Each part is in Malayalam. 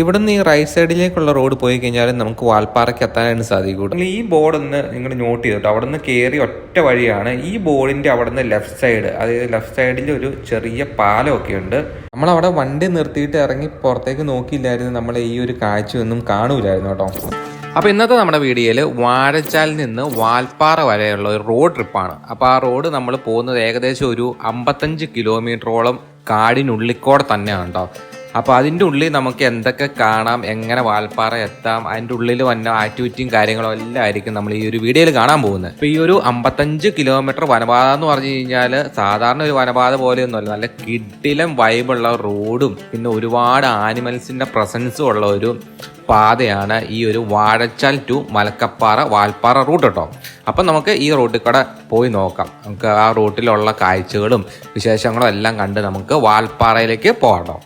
ഇവിടുന്ന് ഈ റൈറ്റ് സൈഡിലേക്കുള്ള റോഡ് പോയി കഴിഞ്ഞാൽ നമുക്ക് വാൽപ്പാറയ്ക്ക് എത്താനായിട്ട് സാധിക്കും നിങ്ങൾ ഈ ബോർഡ് ഒന്ന് നിങ്ങൾ നോട്ട് ചെയ്തിട്ടോ? അവിടെ നിന്ന് കയറി ഒറ്റ വഴിയാണ്. ഈ ബോർഡിന്റെ അവിടെ നിന്ന് ലെഫ്റ്റ് സൈഡ് അതായത് ലെഫ്റ്റ് സൈഡിൽ ഒരു ചെറിയ പാലമൊക്കെ ഉണ്ട് നമ്മൾ അവിടെ വണ്ടി നിർത്തിയിട്ട് ഇറങ്ങി പുറത്തേക്ക് നോക്കിയില്ലായിരുന്നു. നമ്മൾ ഈ ഒരു കാഴ്ചയൊന്നും കാണൂലായിരുന്നു കേട്ടോ. അപ്പോൾ ഇന്നത്തെ നമ്മുടെ വീഡിയോയിൽ വാഴച്ചാലിൽ നിന്ന് വാൽപ്പാറ വരെയുള്ള ഒരു റോഡ് ട്രിപ്പാണ് അപ്പോൾ ആ റോഡ് നമ്മൾ പോകുന്നത് ഏകദേശം ഒരു അമ്പത്തഞ്ച് കിലോമീറ്ററോളം കാടിനുള്ളിക്കൂടെ തന്നെയാണ് കേട്ടോ. അപ്പോൾ അതിന്റെ ഉള്ളിൽ നമുക്ക് എന്തൊക്കെ കാണാം എങ്ങനെ വാൽപ്പാറ എത്താം അതിന്റെ ഉള്ളിൽ വന്ന ആക്ടിവിറ്റിയും കാര്യങ്ങളും എല്ലാം ആയിരിക്കും നമ്മൾ ഈ ഒരു വീഡിയോയിൽ കാണാൻ പോകുന്നത്. അപ്പോൾ ഈ ഒരു അമ്പത്തഞ്ച് കിലോമീറ്റർ വനപാത എന്ന് പറഞ്ഞു കഴിഞ്ഞാൽ സാധാരണ ഒരു വനപാത പോലെയൊന്നുമല്ല നല്ല കിഡിലും വൈബുള്ള റോഡും പിന്നെ ഒരുപാട് ആനിമൽസിന്റെ പ്രസൻസും ഉള്ള ഒരു പാതയാണ് ഈ ഒരു വാഴച്ചാൽ ടു മലക്കപ്പാറ വാൽപ്പാറ റൂട്ട് കേട്ടോ. അപ്പം നമുക്ക് ഈ റൂട്ടിൽ കൂടെ പോയി നോക്കാം. നമുക്ക് ആ റൂട്ടിലുള്ള കാഴ്ചകളും വിശേഷങ്ങളും എല്ലാം കണ്ട് നമുക്ക് വാൽപ്പാറയിലേക്ക് പോകാം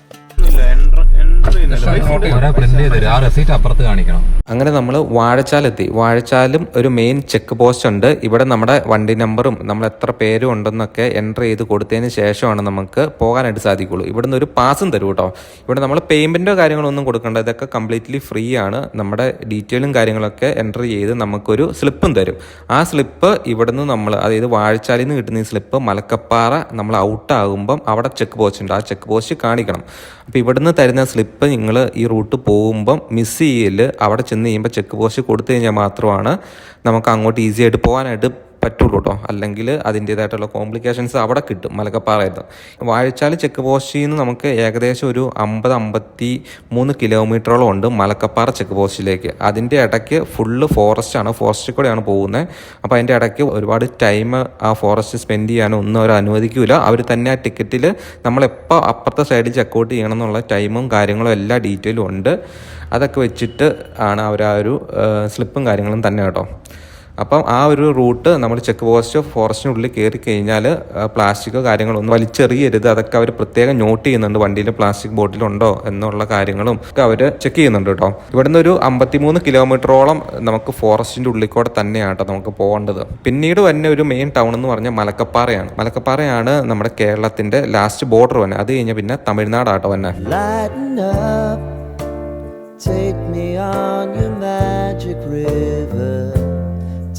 അങ്ങനെ നമ്മൾ വാഴച്ചാലെത്തി വാഴച്ചാലും ഒരു മെയിൻ ചെക്ക് പോസ്റ്റ് ഉണ്ട്. ഇവിടെ നമ്മുടെ വണ്ടി നമ്പറും നമ്മൾ എത്ര പേരും ഉണ്ടെന്നൊക്കെ എന്റർ ചെയ്ത് കൊടുത്തതിന് ശേഷമാണ് നമുക്ക് പോകാനായിട്ട് സാധിക്കുള്ളൂ. ഇവിടുന്ന് ഒരു പാസും തരും കേട്ടോ ഇവിടെ നമ്മൾ പേയ്മെന്റോ കാര്യങ്ങളൊന്നും കൊടുക്കേണ്ട. ഇതൊക്കെ കംപ്ലീറ്റ്ലി ഫ്രീ ആണ്. നമ്മുടെ ഡീറ്റെയിലും കാര്യങ്ങളൊക്കെ എന്റർ ചെയ്ത് നമുക്കൊരു സ്ലിപ്പും തരും. ആ സ്ലിപ്പ് ഇവിടുന്ന് നമ്മൾ അതായത് വാഴച്ചാലിൽ നിന്ന് കിട്ടുന്ന ഈ സ്ലിപ്പ് മലക്കപ്പാറ നമ്മൾ ഔട്ടാകുമ്പം അവിടെ ചെക്ക് പോസ്റ്റ് ഉണ്ട്. ആ ചെക്ക് പോസ്റ്റ് കാണിക്കണം. അപ്പോൾ ഇവിടുന്ന് തരുന്ന സ്ലിപ്പ് നിങ്ങൾ ഈ റൂട്ട് പോകുമ്പം മിസ് ചെയ്യൽ അവിടെ ചെന്ന് കഴിയുമ്പോൾ ചെക്ക് പോസ്റ്റ് കൊടുത്തു കഴിഞ്ഞാൽ മാത്രമാണ് നമുക്ക് അങ്ങോട്ട് ഈസി ആയിട്ട് പോകാനായിട്ട് പറ്റുള്ളൂ കേട്ടോ അല്ലെങ്കിൽ അതിന്റേതായിട്ടുള്ള കോംപ്ലിക്കേഷൻസ് അവിടെ കിട്ടും. മലക്കപ്പാറയത്ത്. വാഴച്ചാൽ ചെക്ക് പോസ്റ്റിൽ നിന്ന് നമുക്ക് ഏകദേശം ഒരു അമ്പത് അമ്പത്തി മൂന്ന് കിലോമീറ്ററോളം ഉണ്ട് മലക്കപ്പാറ ചെക്ക് പോസ്റ്റിലേക്ക്. അതിന്റെ ഇടയ്ക്ക് ഫുള്ള് ഫോറസ്റ്റ് ആണ്. ഫോറസ്റ്റിൽ കൂടെയാണ് പോകുന്നത്. അപ്പോൾ അതിന്റെ ഇടയ്ക്ക് ഒരുപാട് ടൈം ആ ഫോറസ്റ്റ് സ്പെൻഡ് ചെയ്യാനോ ഒന്നും അവർ അനുവദിക്കില്ല അവർ തന്നെ ആ ടിക്കറ്റിൽ നമ്മളെപ്പോൾ അപ്പുറത്തെ സൈഡിൽ ചെക്കൗട്ട് ചെയ്യണം എന്നുള്ള ടൈമും കാര്യങ്ങളും എല്ലാ ഡീറ്റെയിലും ഉണ്ട്. അതൊക്കെ വെച്ചിട്ട് ആണ് അവർ ആ ഒരു സ്ലിപ്പും കാര്യങ്ങളും തന്നെ കേട്ടോ. അപ്പം ആ ഒരു റൂട്ട് നമ്മൾ ചെക്ക് പോസ്റ്റ് ഫോറസ്റ്റിനുള്ളിൽ കയറി കഴിഞ്ഞാൽ പ്ലാസ്റ്റിക്കോ കാര്യങ്ങളൊന്നും വലിച്ചെറിയരുത്. അതൊക്കെ അവർ പ്രത്യേകം നോട്ട് ചെയ്യുന്നുണ്ട് വണ്ടിയിൽ പ്ലാസ്റ്റിക് ബോട്ടിലുണ്ടോ എന്നുള്ള കാര്യങ്ങളും ഒക്കെ അവർ ചെക്ക് ചെയ്യുന്നുണ്ട് കേട്ടോ. ഇവിടുന്ന് ഒരു അമ്പത്തിമൂന്ന് കിലോമീറ്ററോളം നമുക്ക് ഫോറസ്റ്റിന്റെ ഉള്ളിൽ കൂടെ തന്നെയാണ് കേട്ടോ നമുക്ക് പോകേണ്ടത്. പിന്നീട് തന്നെ ഒരു മെയിൻ ടൗൺ എന്ന് പറഞ്ഞാൽ മലക്കപ്പാറയാണ്. മലക്കപ്പാറയാണ് നമ്മുടെ കേരളത്തിന്റെ ലാസ്റ്റ് ബോർഡർ വന്നെ. അത് കഴിഞ്ഞാൽ പിന്നെ തമിഴ്നാടാട്ടോ വന്നെ. Take me on your magic river.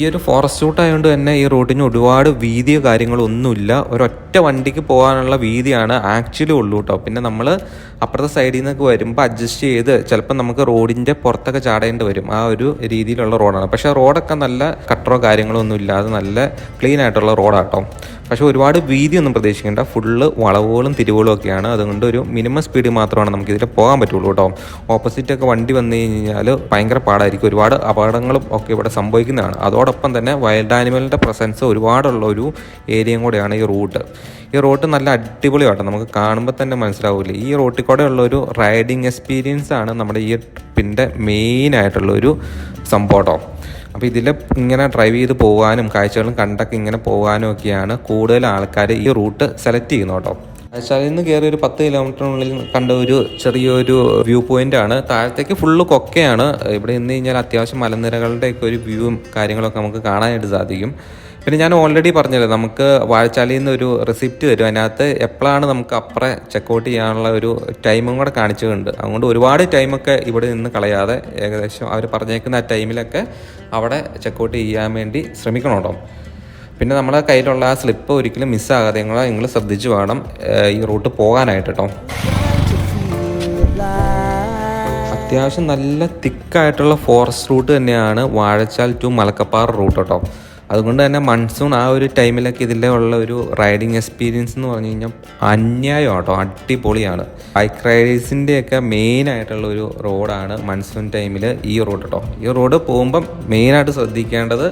ഈ ഒരു ഫോറസ്റ്റ് റൂട്ട് ആയതുകൊണ്ട് തന്നെ ഈ റൂട്ടിന് ഒരുപാട് വീതിയോ കാര്യങ്ങളൊന്നുമില്ല ഒരൊറ്റ വണ്ടിക്ക് പോകാനുള്ള വീതിയാണ് ആക്ച്വലി ഉള്ളൂ കേട്ടോ പിന്നെ നമ്മൾ അപ്പുറത്തെ സൈഡിൽ നിന്നൊക്കെ വരുമ്പോൾ അഡ്ജസ്റ്റ് ചെയ്ത് ചിലപ്പോൾ നമുക്ക് റോഡിന്റെ പുറത്തൊക്കെ ചാടേണ്ടി വരും. ആ ഒരു രീതിയിലുള്ള റോഡാണ് പക്ഷേ റോഡൊക്കെ നല്ല കട്ടറോ കാര്യങ്ങളോ ഒന്നും ഇല്ലാതെ നല്ല ക്ലീൻ ആയിട്ടുള്ള റോഡാട്ടോ പക്ഷേ ഒരുപാട് വീതിയൊന്നും പ്രതീക്ഷിക്കേണ്ട. ഫുള്ള് വളവുകളും തിരിവുകളും ഒക്കെയാണ്. അതുകൊണ്ട് ഒരു മിനിമം സ്പീഡ് മാത്രമാണ് നമുക്ക് ഇതിൽ പോകാൻ പറ്റുള്ളൂ കേട്ടോ ഓപ്പോസിറ്റ് ഒക്കെ വണ്ടി വന്നു കഴിഞ്ഞാൽ ഭയങ്കര പാടായിരിക്കും. ഒരുപാട് അപകടങ്ങളും ഒക്കെ ഇവിടെ സംഭവിക്കുന്നതാണ്. അതോടൊപ്പം തന്നെ വൈൽഡ് ആനിമലിന്റെ പ്രസൻസ് ഒരുപാടുള്ള ഒരു ഏരിയയും കൂടെയാണ് ഈ റൂട്ട്. ഈ റോട്ട് നല്ല അടിപൊളിയാട്ടോ. നമുക്ക് കാണുമ്പോൾ തന്നെ മനസ്സിലാവില്ല ഈ റോട്ടിൽ കൂടെ ഉള്ള ഒരു റൈഡിങ് എക്സ്പീരിയൻസ് ആണ് നമ്മുടെ ഈ ട്രിപ്പിന്റെ മെയിൻ ആയിട്ടുള്ള ഒരു സംഭവം അപ്പോൾ ഇതിൽ ഇങ്ങനെ ഡ്രൈവ് ചെയ്ത് പോകാനും കാഴ്ചകളും കണ്ടൊക്കെ ഇങ്ങനെ പോകാനും ഒക്കെയാണ് കൂടുതൽ ആൾക്കാർ ഈ റൂട്ട് സെലക്ട് ചെയ്യുന്നത് കേട്ടോ. ആശാലിൽ നിന്ന് കയറി ഒരു പത്ത് കിലോമീറ്ററിനുള്ളിൽ കണ്ട ഒരു ചെറിയൊരു വ്യൂ പോയിന്റ് ആണ്. താഴത്തേക്ക് ഫുള്ള് കൊക്കയാണ്. ഇവിടെ നിന്ന് കഴിഞ്ഞാൽ അത്യാവശ്യം മലനിരകളുടെയൊക്കെ ഒരു വ്യൂവും കാര്യങ്ങളൊക്കെ നമുക്ക് കാണാനായിട്ട് സാധിക്കും. പിന്നെ ഞാൻ ഓൾറെഡി പറഞ്ഞല്ലോ നമുക്ക് വാഴച്ചാലിൽ നിന്ന് ഒരു റെസിപ്റ്റ് വരും. അതിനകത്ത് എപ്പോഴാണ് നമുക്ക് അപ്പുറം ചെക്കൗട്ട് ചെയ്യാനുള്ള ഒരു ടൈമും കൂടെ കാണിച്ചിട്ടുണ്ട്. അതുകൊണ്ട് ഒരുപാട് ടൈമൊക്കെ ഇവിടെ നിന്ന് കളയാതെ ഏകദേശം അവർ പറഞ്ഞേക്കുന്ന ആ ടൈമിലൊക്കെ അവിടെ ചെക്കൗട്ട് ചെയ്യാൻ വേണ്ടി ശ്രമിക്കണം കേട്ടോ പിന്നെ നമ്മളെ കയ്യിലുള്ള ആ സ്ലിപ്പ് ഒരിക്കലും മിസ്സാകാതെ നിങ്ങൾ നിങ്ങൾ ശ്രദ്ധിച്ച് വേണം ഈ റൂട്ട് പോകാനായിട്ട് കേട്ടോ. അത്യാവശ്യം നല്ല തിക്കായിട്ടുള്ള ഫോറസ്റ്റ് റൂട്ട് തന്നെയാണ് വാഴച്ചാൽ ടു മലക്കപ്പാറ റൂട്ട് കേട്ടോ അതുകൊണ്ട് തന്നെ മൺസൂൺ ആ ഒരു ടൈമിലൊക്കെ ഇതിന്റെ ഉള്ള ഒരു റൈഡിങ് എക്സ്പീരിയൻസ് എന്ന് പറഞ്ഞു കഴിഞ്ഞാൽ അന്യായം ആട്ടോ അടിപൊളിയാണ്. ബൈക്ക് റൈഡേഴ്സിന്റെയൊക്കെ മെയിൻ ആയിട്ടുള്ള ഒരു റോഡാണ് മൺസൂൺ ടൈമിൽ ഈ റോഡ് കേട്ടോ ഈ റോഡ് പോകുമ്പം മെയിനായിട്ട് ശ്രദ്ധിക്കേണ്ടത്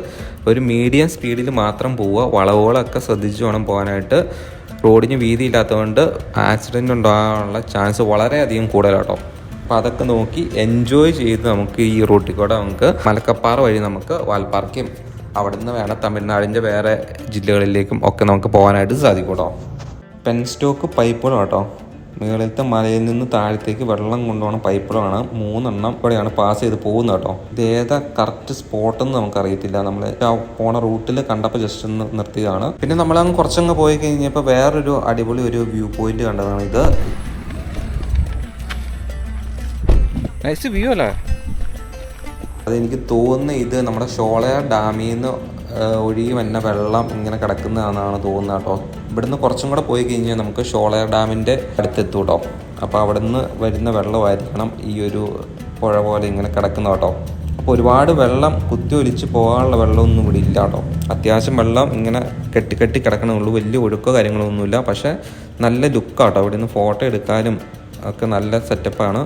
ഒരു മീഡിയം സ്പീഡിൽ മാത്രം പോവുക വളവുകളൊക്കെ ശ്രദ്ധിച്ച് വേണം പോകാനായിട്ട്. റോഡിന് വീതി ഇല്ലാത്തതുകൊണ്ട് ആക്സിഡന്റ് ഉണ്ടാകാനുള്ള ചാൻസ് വളരെയധികം കൂടുതലാട്ടോ. അപ്പോൾ അതൊക്കെ നോക്കി എൻജോയ് ചെയ്ത് നമുക്ക് ഈ റൂട്ടിൽ കൂടെ നമുക്ക് മലക്കപ്പാറ വഴി നമുക്ക് വാൽപ്പാറയ്ക്കും അവിടെ നിന്ന് വേണം തമിഴ്നാടിന്റെ വേറെ ജില്ലകളിലേക്കും ഒക്കെ നമുക്ക് പോകാനായിട്ട് സാധിക്കും കേട്ടോ. പെൻസ്റ്റോക്ക് പൈപ്പുകളും കേട്ടോ. മുകളിലത്തെ മലയിൽ നിന്ന് താഴത്തേക്ക് വെള്ളം കൊണ്ടുപോകണ പൈപ്പുകളാണ്. മൂന്നെണ്ണം ഇവിടെയാണ് പാസ് ചെയ്ത് പോകുന്നത് കേട്ടോ. ഇത് ഏതാ കറക്റ്റ് സ്പോട്ടെന്ന് നമുക്കറിയത്തില്ല. നമ്മൾ പോണ റൂട്ടിൽ കണ്ടപ്പോൾ ജസ്റ്റ് ഒന്ന് നിർത്തിയതാണ്. പിന്നെ നമ്മളങ്ങ് കുറച്ചങ്ങ് പോയി കഴിഞ്ഞപ്പോൾ വേറൊരു അടിപൊളി ഒരു വ്യൂ പോയിന്റ് കണ്ടതാണ് ഇത്. വ്യൂ അല്ലേ? അതെനിക്ക് തോന്നുന്ന ഇത് നമ്മുടെ ഷോളയ ഡാമിൽ നിന്ന് ഒഴുകി വന്ന വെള്ളം ഇങ്ങനെ കിടക്കുന്നതാണെന്നാണ് തോന്നുന്നത് കേട്ടോ. ഇവിടുന്ന് കുറച്ചും കൂടെ പോയി കഴിഞ്ഞാൽ നമുക്ക് ഷോളയാർ ഡാമിന്റെ അടുത്തെത്തും കേട്ടോ. അപ്പോൾ അവിടെ നിന്ന് വരുന്ന വെള്ളമായിരിക്കണം ഈ ഒരു പുഴ പോലെ ഇങ്ങനെ കിടക്കുന്ന കേട്ടോ. അപ്പോൾ ഒരുപാട് വെള്ളം കുത്തി ഒലിച്ച് പോകാനുള്ള വെള്ളമൊന്നും ഇവിടെ ഇല്ല കേട്ടോ. അത്യാവശ്യം വെള്ളം ഇങ്ങനെ കെട്ടി കെട്ടി കിടക്കണേ ഉള്ളൂ. വലിയ ഒഴുക്കോ കാര്യങ്ങളൊന്നുമില്ല പക്ഷേ നല്ല ലുക്കാട്ടോ ഇവിടെ നിന്ന് ഫോട്ടോ എടുക്കാനും ഒക്കെ നല്ല സെറ്റപ്പാണ്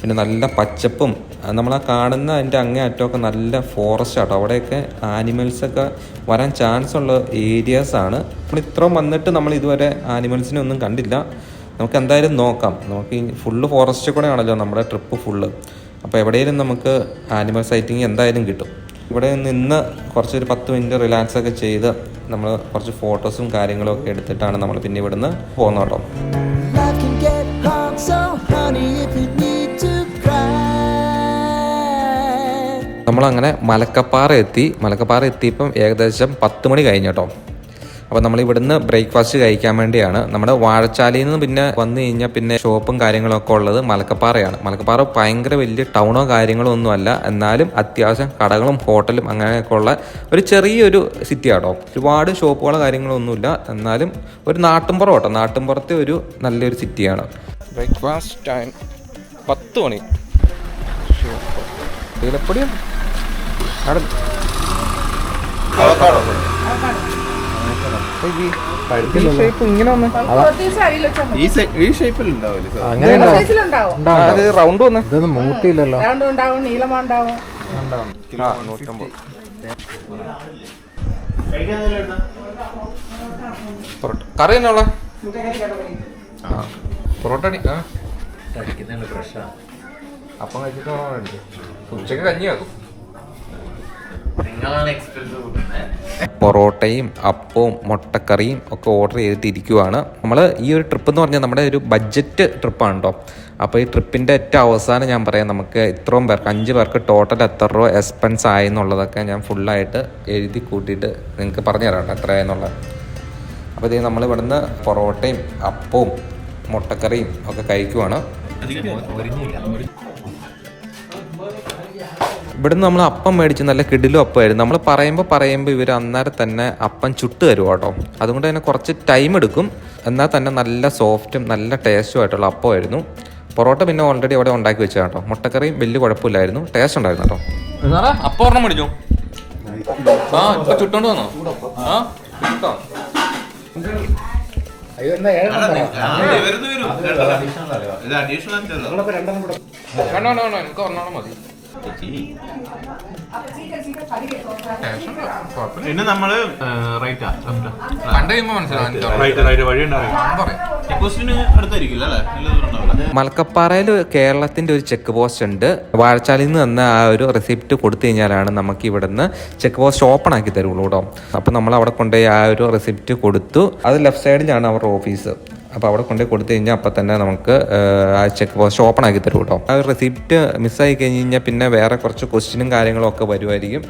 പിന്നെ നല്ല പച്ചപ്പും നമ്മൾ ആ കാണുന്ന അതിന്റെ അങ്ങേ അറ്റമൊക്കെ നല്ല ഫോറസ്റ്റ് ആട്ടോ. അവിടെയൊക്കെ ആനിമൽസൊക്കെ വരാൻ ചാൻസ് ഉള്ള ഏരിയാസാണ് നമ്മൾ ഇത്രയും വന്നിട്ട് നമ്മൾ ഇതുവരെ ആനിമൽസിനെ ഒന്നും കണ്ടില്ല. നമുക്ക് എന്തായാലും നോക്കാം. നമുക്ക് ഈ ഫുള്ള് ഫോറസ്റ്റ് കൂടെ ആണല്ലോ നമ്മുടെ ട്രിപ്പ് ഫുള്ള് അപ്പോൾ എവിടെയെങ്കിലും നമുക്ക് ആനിമൽ സൈറ്റിങ് എന്തായാലും കിട്ടും. ഇവിടെ നിന്ന് കുറച്ചൊരു പത്ത് മിനിറ്റ് റിലാക്സ് ഒക്കെ ചെയ്ത് നമ്മൾ കുറച്ച് ഫോട്ടോസും കാര്യങ്ങളും ഒക്കെ എടുത്തിട്ടാണ് നമ്മൾ പിന്നെ ഇവിടുന്ന് പോകുന്നത് നമ്മളങ്ങനെ മലക്കപ്പാറ എത്തി മലക്കപ്പാറ എത്തിയപ്പം ഏകദേശം പത്ത് മണി കഴിഞ്ഞു കേട്ടോ അപ്പോൾ നമ്മൾ ഇവിടുന്ന് ബ്രേക്ക്ഫാസ്റ്റ് കഴിക്കാൻ വേണ്ടിയാണ്. നമ്മുടെ വാഴച്ചാലിയിൽ നിന്ന് പിന്നെ വന്നു കഴിഞ്ഞാൽ പിന്നെ ഷോപ്പും കാര്യങ്ങളൊക്കെ ഉള്ളത് മലക്കപ്പാറയാണ്. മലക്കപ്പാറ ഭയങ്കര വലിയ ടൗണോ കാര്യങ്ങളോ ഒന്നുമല്ല എന്നാലും അത്യാവശ്യം കടകളും ഹോട്ടലും അങ്ങനെയൊക്കെ ഉള്ള ഒരു ചെറിയൊരു സിറ്റിയാട്ടോ. ഒരുപാട് ഷോപ്പുകളോ കാര്യങ്ങളോ ഒന്നുമില്ല. എന്നാലും ഒരു നാട്ടുംപുറം കേട്ടോ. നാട്ടുംപുറത്തെ ഒരു നല്ലൊരു സിറ്റിയാണ്. ബ്രേക്ക്ഫാസ്റ്റ് ടൈം പത്ത് മണി. തേയിലപ്പൊടിയും അങ്ങനെ റൗണ്ട് വന്ന്. ഇതൊന്നും മൂട്ടിയില്ലല്ലോ റൗണ്ട് ഉണ്ടാവും നീളമുണ്ടാവും ആ നൂറ്റമ്പത്. പൊറോട്ട. കറി തന്നെ പൊറോട്ട അപ്പം കഴിച്ചിട്ട് ഉച്ചയ്ക്ക് പൊറോട്ടയും അപ്പവും മുട്ടക്കറിയും ഒക്കെ ഓർഡർ ചെയ്തിട്ട് ഇരിക്കുവാണ് നമ്മൾ ഈ ഒരു ട്രിപ്പ് എന്ന് പറഞ്ഞാൽ നമ്മുടെ ഒരു ബഡ്ജറ്റ് ട്രിപ്പാണ് കേട്ടോ അപ്പോൾ ഈ ട്രിപ്പിന്റെ ഏറ്റവും അവസാനം ഞാൻ പറയാം നമുക്ക് ഇത്രയും പേർക്ക് അഞ്ച് പേർക്ക് ടോട്ടൽ എത്ര രൂപ എക്സ്പെൻസ് ആയി എന്നുള്ളതൊക്കെ ഞാൻ ഫുള്ളായിട്ട് എഴുതി കൂട്ടിയിട്ട് നിങ്ങൾക്ക് പറഞ്ഞു തരാം കേട്ടോ എത്രയായെന്നുള്ളത് അപ്പോൾ ഇത് നമ്മൾ ഇവിടുന്ന് പൊറോട്ടയും അപ്പവും മുട്ടക്കറിയും ഒക്കെ കഴിക്കുവാണ്. ഇവിടുന്ന് നമ്മൾ അപ്പം മേടിച്ച് നല്ല കിടിലും അപ്പമായിരുന്നു. നമ്മൾ പറയുമ്പോൾ പറയുമ്പോൾ ഇവർ അന്നേരം തന്നെ അപ്പം ചുട്ട് തരും കേട്ടോ. അതുകൊണ്ട് തന്നെ കുറച്ച് ടൈം എടുക്കും. എന്നാൽ തന്നെ നല്ല സോഫ്റ്റും നല്ല ടേസ്റ്റും ആയിട്ടുള്ള അപ്പമായിരുന്നു. പൊറോട്ട പിന്നെ ഓൾറെഡി അവിടെ ഉണ്ടാക്കി വെച്ചാൽ കേട്ടോ. മുട്ടക്കറിയും വലിയ കുഴപ്പമില്ലായിരുന്നു. ടേസ്റ്റ് ഉണ്ടായിരുന്നു കേട്ടോ. അപ്പം ഒരെണ്ണം മേടിച്ചു? ആ ഇപ്പൊ ചുട്ടോണ്ട് വന്നോ? ആ ചുട്ടോ? ഇത് അഡീഷണൽ വേണ്ട വേണ്ട വേണ്ട. എനിക്ക് ഒരെണ്ണം മതി. പിന്നെ നമ്മൾ റൈറ്റാ കണ്ടു മനസ്സിലാവും മലക്കപ്പാറയിൽ കേരളത്തിന്റെ ഒരു ചെക്ക് പോസ്റ്റ് ഉണ്ട്. വാഴച്ചാലിൽ നിന്ന് തന്ന ആ ഒരു റെസിപ്റ്റ് കൊടുത്തു കഴിഞ്ഞാലാണ് നമുക്ക് ഇവിടുന്ന് ചെക്ക് പോസ്റ്റ് ഓപ്പൺ ആക്കി തരുള്ളൂ കേട്ടോ അപ്പൊ നമ്മൾ അവിടെ കൊണ്ടുപോയി ആ ഒരു റെസിപ്റ്റ് കൊടുത്തു. അത് ലെഫ്റ്റ് സൈഡിലാണ് അവരുടെ ഓഫീസ് അപ്പോൾ അവിടെ കൊണ്ടുപോയി കൊടുത്തു കഴിഞ്ഞാൽ അപ്പം തന്നെ നമുക്ക് ആ ചെക്ക് പോസ്റ്റ് ഓപ്പൺ ആക്കി തരും കേട്ടോ ആ റെസിപ്റ്റ് മിസ്സായി കഴിഞ്ഞ് കഴിഞ്ഞാൽ പിന്നെ വേറെ കുറച്ച് ക്വസ്റ്റ്യനും കാര്യങ്ങളും ഒക്കെ വരുമായിരിക്കും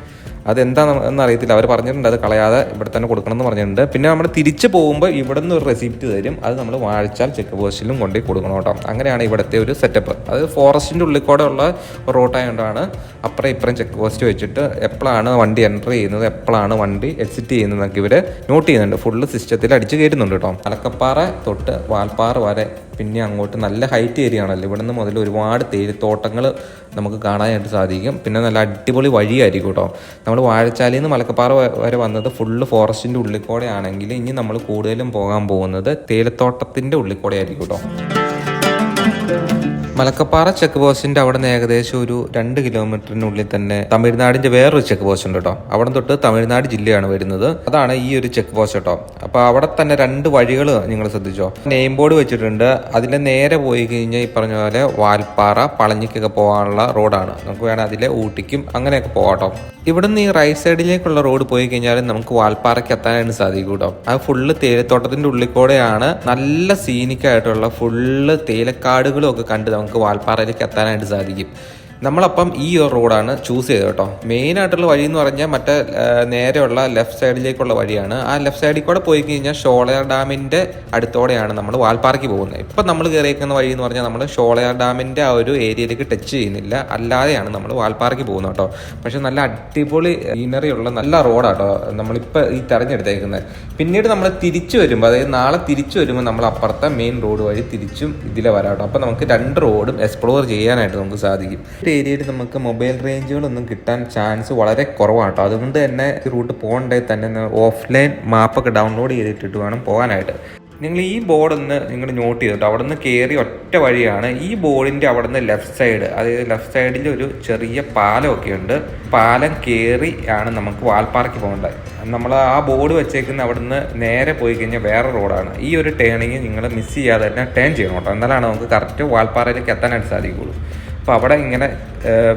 അതെന്താ എന്ന് അറിയത്തില്ല അവർ പറഞ്ഞിട്ടുണ്ട് അത് കളയാതെ ഇവിടെ തന്നെ കൊടുക്കണം എന്ന് പറഞ്ഞിട്ടുണ്ട്. പിന്നെ നമ്മൾ തിരിച്ചു പോകുമ്പോൾ ഇവിടെ നിന്ന് ഒരു റെസിപ്റ്റ് തരും. അത് നമ്മൾ വാഴിച്ചാൽ ചെക്ക് പോസ്റ്റിലും കൊണ്ടുപോയി കൊടുക്കണം കേട്ടോ. അങ്ങനെയാണ് ഇവിടുത്തെ ഒരു സെറ്റപ്പ് അത് ഫോറസ്റ്റിന്റെ ഉള്ളിൽ കൂടെ ഉള്ള റോട്ടായതുകൊണ്ടാണ് അപ്പുറം ഇപ്പുറം ചെക്ക് പോസ്റ്റ് വെച്ചിട്ട് എപ്പോഴാണ് വണ്ടി എന്റർ ചെയ്യുന്നത് എപ്പോഴാണ് വണ്ടി എക്സിറ്റ് ചെയ്യുന്നതെന്നൊക്കെ ഇവർ നോട്ട് ചെയ്യുന്നുണ്ട്. ഫുള്ള് സിസ്റ്റത്തിൽ അടിച്ച് കയറ്റുന്നുണ്ട് കേട്ടോ. അലക്കപ്പാറ തൊട്ട് വാൽപ്പാറ വരെ പിന്നെ അങ്ങോട്ട് നല്ല ഹൈറ്റ് ഏരിയ ആണല്ലോ ഇവിടെ നിന്ന് മുതൽ ഒരുപാട് തേയിലത്തോട്ടങ്ങൾ നമുക്ക് കാണാനായിട്ട് സാധിക്കും. പിന്നെ നല്ല അടിപൊളി വഴിയായിരിക്കും കേട്ടോ നമ്മൾ വാഴച്ചാലിൽ നിന്ന് മലക്കപ്പാറ വരെ വന്നത് ഫുള്ള് ഫോറസ്റ്റിന്റെ ഉള്ളിൽ കൂടെ ആണെങ്കിൽ ഇനി നമ്മൾ കൂടുതലും പോകാൻ പോകുന്നത് തേയിലത്തോട്ടത്തിന്റെ ഉള്ളിൽ കൂടെ ആയിരിക്കും കേട്ടോ മലക്കപ്പാറ ചെക്ക് പോസ്റ്റിന്റെ അവിടെ നിന്ന് ഏകദേശം ഒരു രണ്ട് കിലോമീറ്ററിനുള്ളിൽ തന്നെ തമിഴ്നാടിന്റെ വേറൊരു ചെക്ക് പോസ്റ്റ് ഉണ്ട് കേട്ടോ അവിടെ തൊട്ട് തമിഴ്നാട് ജില്ലയാണ് വരുന്നത്. അതാണ് ഈ ഒരു ചെക്ക് പോസ്റ്റ് കേട്ടോ അപ്പൊ അവിടെ തന്നെ രണ്ട് വഴികൾ നിങ്ങൾ ശ്രദ്ധിച്ചോ. നെയിം ബോർഡ് വെച്ചിട്ടുണ്ട്. അതിന്റെ നേരെ പോയി കഴിഞ്ഞാൽ ഈ പറഞ്ഞ പോലെ വാൽപ്പാറ പളഞ്ഞിക്കൊക്കെ പോകാനുള്ള റോഡാണ്. നമുക്ക് വേണം അതിലെ ഊട്ടിക്കും അങ്ങനെയൊക്കെ പോകാം കേട്ടോ ഇവിടുന്ന് ഈ റൈറ്റ് സൈഡിലേക്കുള്ള റോഡ് പോയി കഴിഞ്ഞാൽ നമുക്ക് വാൽപ്പാറയ്ക്ക് എത്താനായിട്ട് സാധിക്കും കേട്ടോ അത് ഫുള്ള് തേയിലത്തോട്ടത്തിന്റെ ഉള്ളിൽ കൂടെയാണ് നല്ല സീനിക്കായിട്ടുള്ള ഫുള്ള് തേയിലക്കാടുകളും ഒക്കെ കണ്ട് നമുക്ക് വാൽപ്പാറയിലേക്ക് എത്താനായിട്ട് സാധിക്കും. നമ്മളപ്പം ഈ ഒരു റോഡാണ് ചൂസ് ചെയ്തത് കേട്ടോ. മെയിൻ ആയിട്ടുള്ള വഴി എന്ന് പറഞ്ഞാൽ മറ്റേ നേരെയുള്ള ലെഫ്റ്റ് സൈഡിലേക്കുള്ള വഴിയാണ്. ആ ലെഫ്റ്റ് സൈഡിൽ കൂടെ പോയി കഴിഞ്ഞാൽ ഷോളയാർ ഡാമിന്റെ അടുത്തോടെയാണ് നമ്മൾ വാൽപ്പാറയ്ക്ക് പോകുന്നത്. ഇപ്പം നമ്മൾ കയറിയേക്കുന്ന വഴി എന്ന് പറഞ്ഞാൽ നമ്മൾ ഷോളയാർ ഡാമിന്റെ ആ ഒരു ഏരിയയിലേക്ക് ടച്ച് ചെയ്യുന്നില്ല. അല്ലാതെയാണ് നമ്മൾ വാൽപ്പാറയ്ക്ക് പോകുന്നത് കേട്ടോ. പക്ഷെ നല്ല അടിപൊളി ഗ്രീനറി ഉള്ള നല്ല റോഡാട്ടോ നമ്മളിപ്പോൾ ഈ തെരഞ്ഞെടുത്തേക്കുന്നത്. പിന്നീട് നമ്മൾ തിരിച്ചു വരുമ്പോൾ അതായത് നാളെ തിരിച്ചു വരുമ്പോൾ നമ്മൾ അപ്പുറത്തെ മെയിൻ റോഡ് വഴി തിരിച്ചും ഇതിലെ വരാം കേട്ടോ. അപ്പോൾ നമുക്ക് രണ്ട് റോഡും എക്സ്പ്ലോർ ചെയ്യാനായിട്ട് നമുക്ക് സാധിക്കും. ഏരിയയിൽ നമുക്ക് മൊബൈൽ റേഞ്ചുകളൊന്നും കിട്ടാൻ ചാൻസ് വളരെ കുറവാണ് കേട്ടോ അതുകൊണ്ട് തന്നെ റൂട്ട് പോകണ്ടേ തന്നെ ഓഫ്ലൈൻ മാപ്പൊക്കെ ഡൗൺലോഡ് ചെയ്തിട്ടിട്ട് വേണം പോകാനായിട്ട്. നിങ്ങൾ ഈ ബോർഡ് ഒന്ന് നിങ്ങൾ നോട്ട് ചെയ്തിട്ട് അവിടെ നിന്ന് കയറി ഒറ്റ വഴിയാണ് ഈ ബോർഡിന്റെ അവിടെ നിന്ന് ലെഫ്റ്റ് സൈഡ് അതായത് ലെഫ്റ്റ് സൈഡിൽ ഒരു ചെറിയ പാലമൊക്കെ ഉണ്ട്. പാലം കയറി ആണ് നമുക്ക് വാൽപ്പാറയ്ക്ക് പോകേണ്ടത്. നമ്മൾ ആ ബോർഡ് വെച്ചേക്കുന്ന അവിടെ നിന്ന് നേരെ പോയി കഴിഞ്ഞാൽ വേറെ റോഡാണ്. ഈ ഒരു ടേണിങ് നിങ്ങൾ മിസ് ചെയ്യാതെ തന്നെ ടേൺ ചെയ്യണം കേട്ടോ. എന്നാലാണ് നമുക്ക് കറക്റ്റ് വാൽപ്പാറയിലേക്ക് എത്താനായിട്ട് സാധിക്കുള്ളൂ അപ്പോൾ അവിടെ ഇങ്ങനെ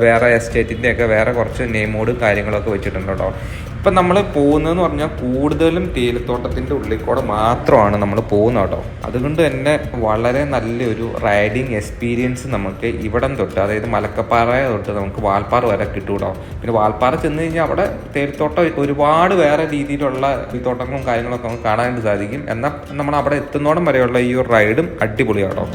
വേറെ എസ്റ്റേറ്റിന്റെ ഒക്കെ വേറെ കുറച്ച് നെയ്മോഡും കാര്യങ്ങളൊക്കെ വെച്ചിട്ടുണ്ട് കേട്ടോ ഇപ്പം നമ്മൾ പോകുന്നതെന്ന് പറഞ്ഞാൽ കൂടുതലും തേയിലത്തോട്ടത്തിന്റെ ഉള്ളിൽ കൂടെ മാത്രമാണ് നമ്മൾ പോകുന്നത് കേട്ടോ. അതുകൊണ്ട് തന്നെ വളരെ നല്ലൊരു റൈഡിങ് എക്സ്പീരിയൻസ് നമുക്ക് ഇവിടം തൊട്ട് അതായത് മലക്കപ്പാറ തൊട്ട് നമുക്ക് വാൽപ്പാറ വരെ കിട്ടും കേട്ടോ പിന്നെ വാൽപ്പാറ ചെന്ന് കഴിഞ്ഞാൽ അവിടെ തേയിലത്തോട്ടം ഒരുപാട് വേറെ രീതിയിലുള്ള തോട്ടങ്ങളും കാര്യങ്ങളൊക്കെ നമുക്ക് കാണാനായിട്ട് സാധിക്കും. എന്നാൽ നമ്മൾ അവിടെ എത്തുന്നോടം വരെയുള്ള ഈ ഒരു റൈഡും അടിപൊളിയാണ്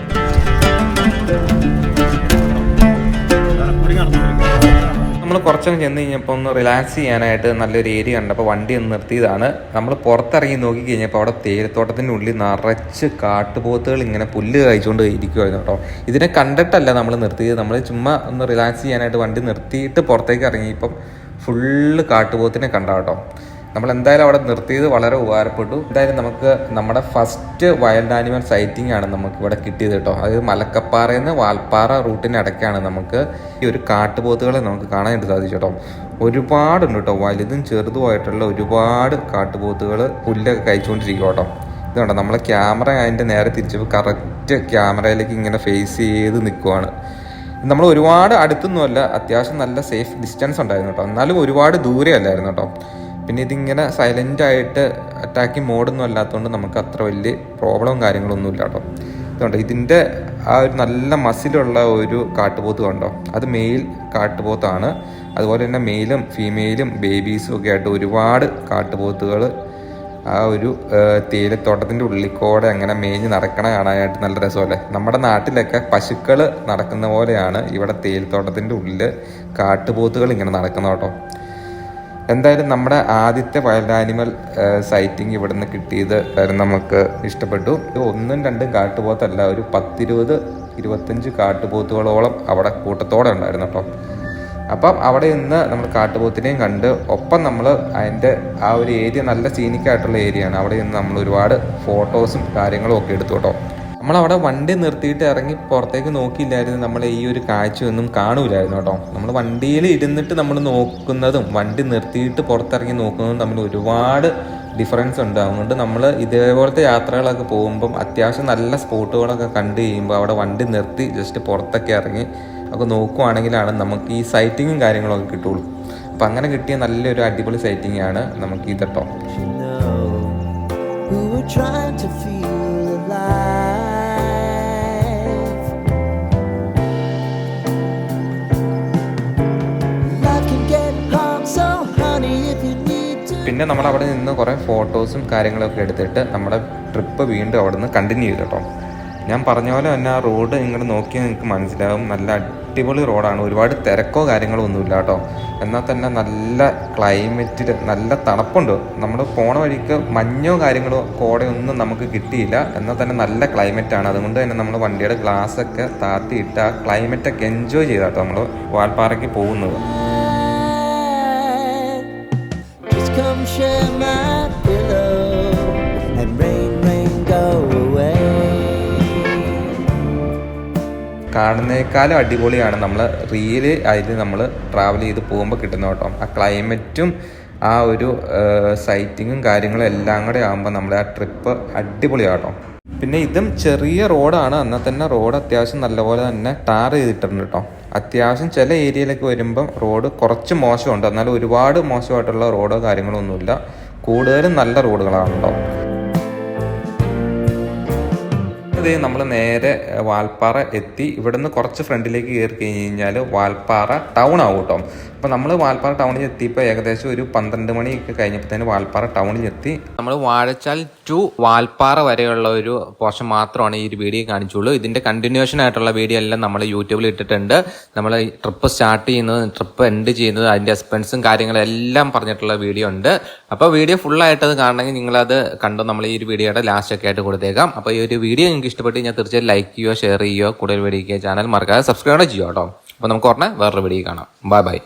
കുറച്ചങ്ങ് ചെന്ന് കഴിഞ്ഞപ്പോൾ ഒന്ന് റിലാക്സ് ചെയ്യാനായിട്ട് നല്ലൊരു ഏരിയ കണ്ടപ്പോൾ വണ്ടി ഒന്ന് നിർത്തിയതാണ്. നമ്മൾ പുറത്തിറങ്ങി നോക്കി കഴിഞ്ഞപ്പോൾ അവിടെ തേയിലത്തോട്ടത്തിന്റെ ഉള്ളിൽ നിറച്ച് കാട്ടുപോത്തുകൾ ഇങ്ങനെ പുല്ല് കഴിച്ചുകൊണ്ട് ഇരിക്കുമായിരുന്നു കേട്ടോ. ഇതിനെ കണ്ടിട്ടല്ല നമ്മൾ നിർത്തിയത്. നമ്മൾ ചുമ്മാ ഒന്ന് റിലാക്സ് ചെയ്യാനായിട്ട് വണ്ടി നിർത്തിയിട്ട് പുറത്തേക്ക് ഇറങ്ങിയപ്പം ഫുള്ള് കാട്ടുപോത്തിനെ കണ്ട കേട്ടോ. നമ്മൾ എന്തായാലും അവിടെ നിർത്തിയത് വളരെ ഉപകാരപ്പെട്ടു. എന്തായാലും നമുക്ക് നമ്മുടെ ഫസ്റ്റ് വൈൽഡ് ആനിമൽ സൈറ്റിംഗ് ആണ് നമുക്ക് ഇവിടെ കിട്ടിയത് കേട്ടോ. അതായത് മലക്കപ്പാറയിൽ നിന്ന് വാൽപ്പാറ റൂട്ടിനടക്കാണ് നമുക്ക് ഈ ഒരു കാട്ടുപോത്തുകളെ നമുക്ക് കാണാനായിട്ട് സാധിച്ചു കേട്ടോ. ഒരുപാടുണ്ട് കേട്ടോ. വലുതും ചെറുതുമായിട്ടുള്ള ഒരുപാട് കാട്ടുപോത്തുകൾ പുല്ലൊക്കെ കഴിച്ചുകൊണ്ടിരിക്കും കേട്ടോ. ഇതുണ്ടോ നമ്മളെ ക്യാമറ അതിന്റെ നേരെ തിരിച്ചപ്പോൾ കറക്റ്റ് ക്യാമറയിലേക്ക് ഇങ്ങനെ ഫേസ് ചെയ്ത് നിൽക്കുവാണ് നമ്മൾ ഒരുപാട് അടുത്തൊന്നുമല്ല അത്യാവശ്യം നല്ല സേഫ് ഡിസ്റ്റൻസ് ഉണ്ടായിരുന്നു കേട്ടോ. എന്നാലും ഒരുപാട് ദൂരെ അല്ലായിരുന്നു കേട്ടോ. പിന്നെ ഇതിങ്ങനെ സൈലന്റ് ആയിട്ട് അറ്റാക്കിംഗ് മോഡൊന്നും അല്ലാത്തതുകൊണ്ട് നമുക്ക് അത്ര വലിയ പ്രോബ്ലവും കാര്യങ്ങളൊന്നും ഇല്ല കേട്ടോ. ഇതുകൊണ്ട് ഇതിന്റെ ആ ഒരു നല്ല മസിലുള്ള ഒരു കാട്ടുപോത്ത് കണ്ടോ? അത് മെയിൽ കാട്ടുപോത്താണ്. അതുപോലെ തന്നെ മെയിലും ഫീമെയിലും ബേബീസും ഒക്കെ ആയിട്ട് ഒരുപാട് കാട്ടുപോത്തുകൾ ആ ഒരു തേയിലത്തോട്ടത്തിന്റെ ഉള്ളിക്കൂടെ അങ്ങനെ മേഞ്ഞ് നടക്കണ കാണാനായിട്ട് നല്ല രസമല്ലേ? നമ്മുടെ നാട്ടിലൊക്കെ പശുക്കൾ നടക്കുന്ന പോലെയാണ് ഇവിടെ തേയിലത്തോട്ടത്തിന്റെ ഉള്ളിൽ കാട്ടുപോത്തുകൾ ഇങ്ങനെ നടക്കുന്ന കേട്ടോ. എന്തായാലും നമ്മുടെ ആദ്യത്തെ വൈൽഡ് ആനിമൽ സൈറ്റിംഗ് നിന്ന് കിട്ടിയത് നമുക്ക് ഇഷ്ടപ്പെട്ടു. ഇത് ഒന്നും രണ്ടും കാട്ടുപോത്തല്ല ഒരു പത്തിരുപത് ഇരുപത്തഞ്ച് കാട്ടുപോത്തുകളോളം അവിടെ കൂട്ടത്തോടെ ഉണ്ടായിരുന്നു കേട്ടോ. അപ്പം അവിടെ നിന്ന് നമ്മൾ കാട്ടുപോത്തിനെയും കണ്ട് ഒപ്പം നമ്മൾ അതിന്റെ ആ ഒരു ഏരിയ നല്ല സീനിക്കായിട്ടുള്ള ഏരിയയാണ്. അവിടെ നിന്ന് നമ്മൾ ഒരുപാട് ഫോട്ടോസും കാര്യങ്ങളും ഒക്കെ എടുത്തു കേട്ടോ. നമ്മളവിടെ വണ്ടി നിർത്തിയിട്ട് ഇറങ്ങി പുറത്തേക്ക് നോക്കിയില്ലായിരുന്നു നമ്മൾ ഈ ഒരു കാഴ്ചയൊന്നും കാണൂലായിരുന്നു കേട്ടോ. നമ്മൾ വണ്ടിയിൽ ഇരുന്നിട്ട് നമ്മൾ നോക്കുന്നതും വണ്ടി നിർത്തിയിട്ട് പുറത്തിറങ്ങി നോക്കുന്നതും തമ്മിൽ ഒരുപാട് ഡിഫറൻസ് ഉണ്ട്. അതുകൊണ്ട് നമ്മൾ ഇതേപോലത്തെ യാത്രകളൊക്കെ പോകുമ്പം അത്യാവശ്യം നല്ല സ്പോട്ടുകളൊക്കെ കണ്ടു കഴിയുമ്പോൾ അവിടെ വണ്ടി നിർത്തി ജസ്റ്റ് പുറത്തൊക്കെ ഇറങ്ങി ഒക്കെ നോക്കുവാണെങ്കിലാണ് നമുക്ക് ഈ സൈറ്റിങ്ങും കാര്യങ്ങളൊക്കെ കിട്ടുള്ളൂ. അപ്പം അങ്ങനെ കിട്ടിയ നല്ലൊരു അടിപൊളി സൈറ്റിംഗ് ആണ് നമുക്ക് ഇതട്ടോ. Trying to feel പിന്നെ നമ്മൾ അവിടെ നിന്ന് കുറേ ഫോട്ടോസും കാര്യങ്ങളൊക്കെ എടുത്തിട്ട് നമ്മുടെ ട്രിപ്പ് വീണ്ടും അവിടെ നിന്ന് കണ്ടിന്യൂ ചെയ്തു കേട്ടോ. ഞാൻ പറഞ്ഞ പോലെ തന്നെ ആ റോഡ് നിങ്ങൾ നോക്കിയാൽ നിങ്ങൾക്ക് മനസ്സിലാവും. നല്ല അടിപൊളി റോഡാണ് ഒരുപാട് തിരക്കോ കാര്യങ്ങളോ ഒന്നുമില്ല കേട്ടോ. എന്നാൽ തന്നെ നല്ല ക്ലൈമറ്റിൽ നല്ല തണുപ്പുണ്ട്. നമ്മൾ പോണ വഴിക്ക് മഞ്ഞോ കാര്യങ്ങളോ കോടയൊന്നും നമുക്ക് കിട്ടിയില്ല. എന്നാൽ തന്നെ നല്ല ക്ലൈമറ്റാണ് അതുകൊണ്ട് തന്നെ നമ്മൾ വണ്ടിയുടെ ഗ്ലാസ്സൊക്കെ താത്തിയിട്ട് ആ ക്ലൈമറ്റൊക്കെ എൻജോയ് ചെയ്താട്ടോ നമ്മൾ വാൽപ്പാറയ്ക്ക് പോകുന്നത്. കാണുന്നേക്കാളും അടിപൊളിയാണ്. നമ്മൾ റീൽ അതിൽ നമ്മൾ ട്രാവൽ ചെയ്ത് പോകുമ്പോൾ കിട്ടുന്ന കേട്ടോ. ആ ക്ലൈമറ്റും ആ ഒരു സൈറ്റിങ്ങും കാര്യങ്ങളും എല്ലാം കൂടെ ആകുമ്പോൾ നമ്മുടെ ആ ട്രിപ്പ് അടിപൊളിയാട്ടോ പിന്നെ ഇതും ചെറിയ റോഡാണ് എന്നാൽ തന്നെ റോഡ് അത്യാവശ്യം നല്ലപോലെ തന്നെ ടാർ ചെയ്തിട്ടുണ്ട് കേട്ടോ. അത്യാവശ്യം ചില ഏരിയയിലൊക്കെ വരുമ്പം റോഡ് കുറച്ച് മോശമുണ്ട്. എന്നാലും ഒരുപാട് മോശമായിട്ടുള്ള റോഡോ കാര്യങ്ങളോ ഒന്നുമില്ല. കൂടുതലും നല്ല റോഡുകളാണ് കേട്ടോ. ഇത് നമ്മൾ നേരെ വാൽപ്പാറ എത്തി. ഇവിടുന്ന് കുറച്ച് ഫ്രണ്ടിലേക്ക് കയറി കഴിഞ്ഞ് കഴിഞ്ഞാൽ വാൽപ്പാറ ടൗൺ ആവും കേട്ടോ. അപ്പോൾ നമ്മൾ വാൽപ്പാറ ടൗണിൽ എത്തിയപ്പോൾ ഏകദേശം ഒരു പന്ത്രണ്ട് മണിയൊക്കെ തന്നെ വാൽപ്പാറ ടൗണിൽ എത്തി. നമ്മൾ വാഴച്ചാൽ ടു വാൽപ്പാറ വരെയുള്ള ഒരു പോർഷൻ മാത്രമാണ് ഈ ഒരു വീഡിയോ കാണിച്ചുള്ളൂ. ഇതിന്റെ കണ്ടിന്യൂഷൻ ആയിട്ടുള്ള വീഡിയോ എല്ലാം നമ്മൾ യൂട്യൂബിൽ ഇട്ടിട്ടുണ്ട്. നമ്മൾ ട്രിപ്പ് സ്റ്റാർട്ട് ചെയ്യുന്നത് ട്രിപ്പ് എൻഡ് ചെയ്യുന്നത് അതിന്റെ എക്സ്പെൻസും കാര്യങ്ങളും എല്ലാം പറഞ്ഞിട്ടുള്ള വീഡിയോ ഉണ്ട്. അപ്പോൾ വീഡിയോ ഫുള്ളായിട്ട് അത് കാണണമെങ്കിൽ നിങ്ങളത് കണ്ടു നമ്മൾ ഈ ഒരു വീഡിയോയുടെ ലാസ്റ്റ് ഒക്കെ ആയിട്ട് കൊടുത്തേക്കാം. അപ്പോൾ ഈ ഒരു വീഡിയോ നിങ്ങൾക്ക് ഇഷ്ടപ്പെട്ട് ഞാൻ തീർച്ചയായും ലൈക്ക് ചെയ്യുകയോ ഷെയർ ചെയ്യുകയോ കൂടുതൽ വീഡിയോ ചാനൽ മറക്കാതെ സബ്സ്ക്രൈബ് ചെയ്യുക കേട്ടോ. അപ്പോൾ നമുക്ക് ഉടനെ വേറൊരു വീഡിയോ കാണാം. Bye bye